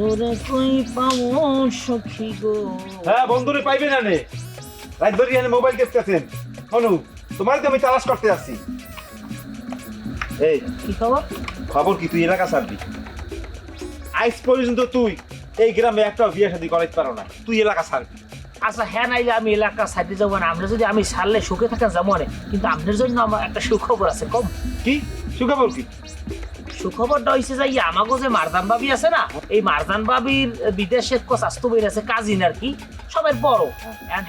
বন্ধুরে কই পাবো সখী গো? হ্যাঁ বন্ধুরে পাইবে না রাত ধরে মোবাইল অনু তোমার তো আমি তালাশ করতে আসছি এই কি খবর? খবর কি তুই এলাকা ছাড়বি? আজ পর্যন্ত তুই এই গ্রামে একটা বিয়ে শাদী করাইতে পারো না। তুই এলাকা ছাড়বি। আচ্ছা হ্যাঁ নাইলে আমি এলাকা সাইডে যাব না। আমরা যদি আমি সারলে সুখে থাকা যাব না। কিন্তু আপনার জন্য আমার একটা সুখবর আছে কম। কি? সুখবর কি? সুখবরটা হয়েছে যে আমাগো যে মারদান বাবি আছে না, এই মারদান বাবির বিদেশে স্বাস্থ্য বই আছে, কাজিন আর কি, সবাই বড়।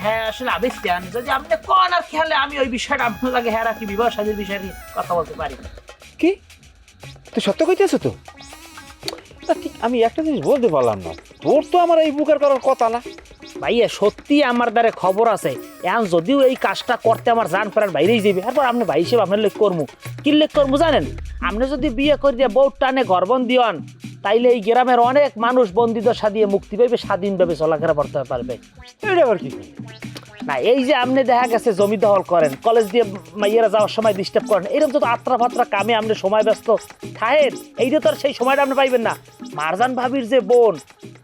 হ্যাঁ আসলে আমি জানি যদি আপনি কোন আর খেয়ালে আমি ওই বিষয়টা আপনার লাগে হ্যাঁ রাখি, বিবাহ সাদীর বিষয়ে কথা বলতে পারি। কি? তুই সত্য কইতেছ তো? আমি একটা জিনিস বলতে পারলাম না। তোর তো আমার এই বুকের করার কথা না। ভাইয়া সত্যি আমার দ্বারা খবর আছে। এখন যদিও এই কাজটা করতে আমার জান প্রাণ বাইরেই যাবে এরপর আপনি ভাই হিসেবে আপনার লেখ করব কি লেখ করব জানেন? আপনি যদি বিয়ে করে দিয়ে বউ টানে গর্বন দিওয়ান তাইলে এই গ্রামের অনেক মানুষ বন্দিদশা দিয়ে মুক্তি পাইবে স্বাধীনভাবে চলাফেরা করতে পারবে। এটা আবার কি? না এই যে আপনি দেখা গেছে জমি দখল করেন কলেজ দিয়ে মাইয়েরা যাওয়ার সময় ডিস্টার্ব করেন এরকম যদি আত্রা ফাত্রা কামে আপনি সময় ব্যস্ত থাকেন এইটা তো আর সেই সময়টা আপনি পাইবেন না। মারজান ভাবির যে বোন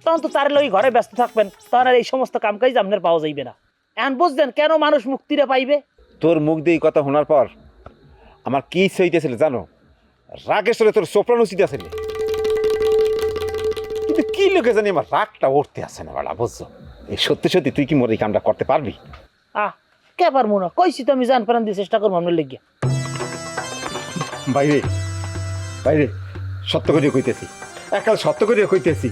তখন তো তার লই ঘরে ব্যস্ত থাকবেন তখন আর এই সমস্ত কাম কাজ আপনার পাওয়া যাইবে না। এখন বুঝলেন কেন মানুষ মুক্তিরে পাইবে? তোর মুখ দিয়ে এই কথা শোনার পর আমার কি হইতেছিল জানো? রাগেশ্বরে তোর সোপ্রানো উচিত আছিল কিন্তু কি লোকে জানি আমার রাগটা উঠতে আসে না বাড়া বুঝছ? এই সত্যি সত্যি তুই কি মোর এই কামটা করতে পারবি? আহ কে পারব না কইছি তো আমি জান পারান দিয়ে চেষ্টা করব আপনার লেগে। বাইরে বাইরে সত্য করিয়া কইতেছি। একাল সত্য করিয়া কইতেছি।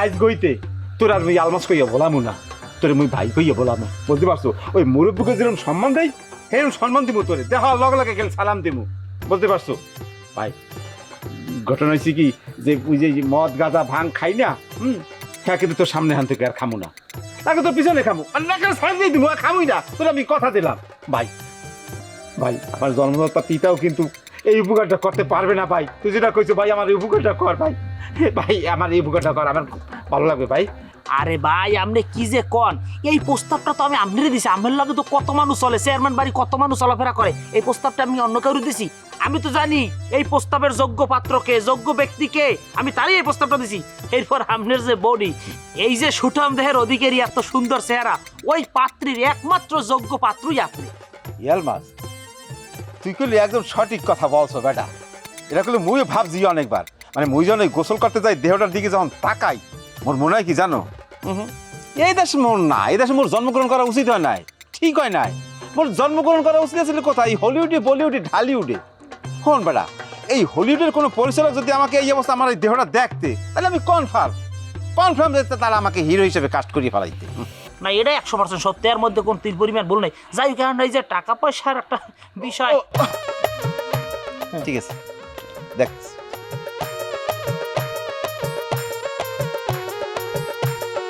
আজ গইতে তোর আর মুই আলমাস কইয়া বলামু না। তোর মুই ভাই কইয়া বলাম, বুঝতে পারছ? ওই মুরব্বীকে যেরকম সম্মান দেয় সেরকম সম্মান দিব তোরে। দেখা লগে লগে গেলে সালাম দিমু, বুঝতে পারছ? ভাই, ঘটনা হয়েছে কি যে ওই যে মদ, গাঁজা, ভাং খাই না, হুম হ্যাঁ কিন্তু তোর সামনে হান থেকে আর খামু না। তাকে তোর পিছনে খামু, আর না কেন দিয়ে দিবো আর খামুই না। তোর আমি কথা দিলাম। ভাই ভাই, আমার জন্মদাতা পিতাও কিন্তু এই উপকারটা করতে পারবে না, ভাই। তুই যেটা কইছো, ভাই, আমার এই উপকারটা কর, ভাই। ভাই আমার এই উপকারটা কর আমার ভালো লাগবে ভাই। আরে ভাই আপনি কি যে কন? এই প্রস্তাবটা তো আমি আপনারে দিছি। আমার লগে তো কত মানুষ চলে চেয়ারম্যান বাড়ি কত মানুষ চলাফেরা করে? এই প্রস্তাবটা আমি অন্য কাউরে দিছি। আমি তো জানি এই প্রস্তাবের যোগ্য পাত্রকে যোগ্য ব্যক্তিকে আমি তারই এই প্রস্তাবটা দিছি। এরপর আপনার যে বডি এই যে সুঠাম দেহের অধিকারী এত সুন্দর চেহারা ওই পাত্রীর একমাত্র যোগ্য পাত্রই আপনি। ইয়ালমাস তুই করলি একদম সঠিক কথা বলছো বেটা। এটা করলে মুই ভাবছি অনেকবার। মানে মুই ওই গোসল করতে যাই দেহটার দিকে যখন তাকাই মোর মনে হয় কি জানো? এই দেশে মোর না এই দেশে মোর জন্মগ্রহণ করা উচিত হয় নাই ঠিক হয় নাই। মোর জন্মগ্রহণ করা উচিত ছিল কোথায়? এই হলিউডে বলিউডে ঢালিউডে হন বেড়া এই হলিউডের কোনো পরিচালক যদি আমাকে এই অবস্থা আমার এই দেহটা দেখতে তাহলে আমি কনফার্ম কনফার্ম দেখতে তারা আমাকে হিরো হিসেবে কাস্ট করিয়ে ফেলাইতে। না এটা একশো পার্সেন্ট সত্যি এর মধ্যে কোন তিল পরিমাণ ভুল নেই। যাই হোক কারণ এই যে টাকা পয়সার একটা বিষয়। ঠিক আছে দেখ